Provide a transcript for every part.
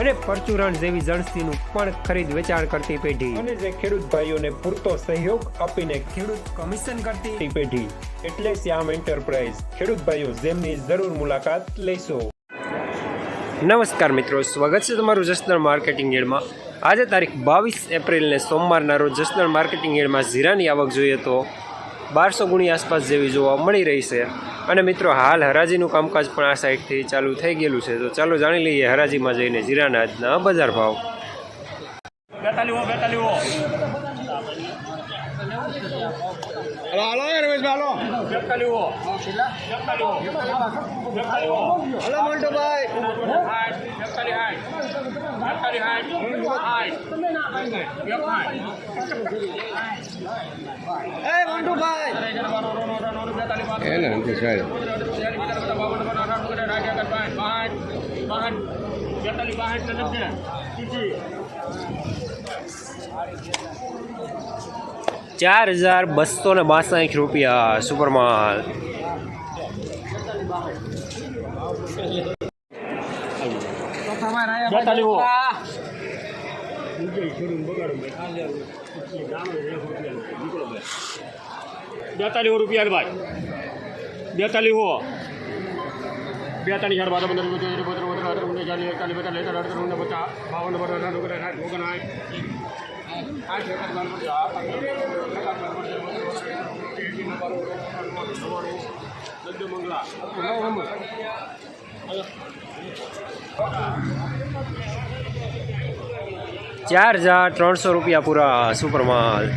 અને પરચુરણ જેવી જણસીનું પણ ખરીદ વેચાણ કરતી પેઢી. અને જે ખેડૂત ભાઈઓને પૂરતો સહયોગ આપીને ખેડૂત કમિશન કરતી પેઢી. એટલે શ્યામ એન્ટરપ્રાઇઝ. ખેડૂત ભાઈઓ જેમની જરૂર મુલાકાત લેશો. નમસ્કાર મિત્રો સ્વાગત છે તમારું જસદણ માર્કેટિંગ યાર્ડમાં આજે તારીખ બાવીસ એપ્રિલને સોમવારના રોજ જસદણ માર્કેટિંગ યાર્ડમાં જીરાની આવક જોઈએ તો બારસો ગુણી આસપાસ જેવી જોવા મળી રહી છે. અને મિત્રો હાલ હરાજીનું કામકાજ પણ આ સાઈડથી ચાલુ થઈ ગયેલું છે. તો ચાલો જાણી લઈએ હરાજીમાં જઈને જીરાનાજના બજાર ભાવ. હાલો એ મોન્ટુભાઈ. એને અંતે સાહેબ બેતાલીસ બાસઠ ચાર હજાર બસો ને બાસઠ રૂપિયા સુપરમાલ બેતાલીસ હો બેતાલીસ રૂપિયા ભાઈ બેતાલીસ હો બેતાલીસ હજાર બાર પંદર પંદર પંદર પંદર અઢાર ઓગણીસ ચાલીસ એકતાલીસ બેતાલીસ અઢાર અઢાર ઓગણીસ પચાસ બાવન નંબર અઢાર ઓગણ આઠ ઓગણ આઠ આઠ એકાદ બાર પચાસ મંગળા ચાર હજાર ત્રણસો રૂપિયા પૂરા સુપરમાલ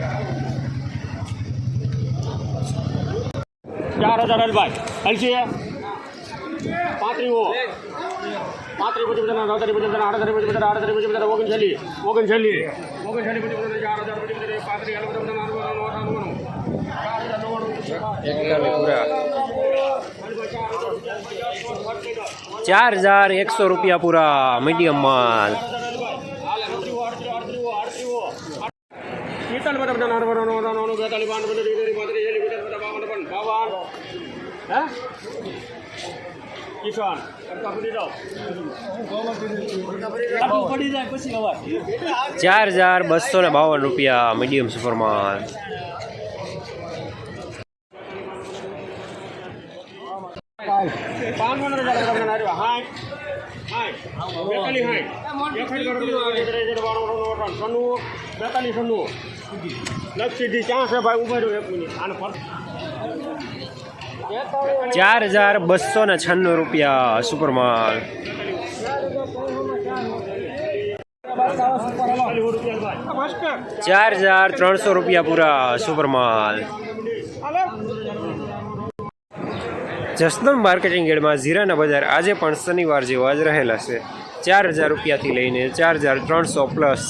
ચાર હજાર અલભાઈ હલસી પાંત્રી હો પાંત્રી પચીસ પચાસ નવતારી પચીસ પચાસ આડત્રીસ પચીસ પચાસ આડત્રીસ પચીસ પચાસ ઓગણચાલી ઓગણચાલી ઓગણચાલી પચીસ પચાસ ચાર હજાર પચીસ પચાસ પાંત્રી હાલ બધા નવ્વાણું ચાર હજાર નવ્વાણું એકતાલીસ પૂરા ચાર હજાર એકસો રૂપિયા પૂરા મીડિયમ માલ પિસ્તાલીસ બધા બધા નવ્વાણું નવ્વાણું નવ્વાણું બેતાલીસ અવાજ ચાર હજાર બસો ને બાવન રૂપિયા મીડિયમ હાઠ બેતાલીસ સન્નું લક્ષીથી ક્યાં છે ભાઈ ઊભા રહ્યો એક મિનિટ આને ફર ચાર હજાર બસો ને છન્નું રૂપિયા સુપરમાલ. ચાર હજાર ત્રણસો રૂપિયા પૂરા સુપરમાલ. જસદમ માર્કેટિંગ યાર્ડમાં જીરાના બજાર આજે પણ શનિવાર જેવા જ રહેલા છે. ચાર હજાર રૂપિયાથી લઈને ચાર હજાર ત્રણસો પ્લસ.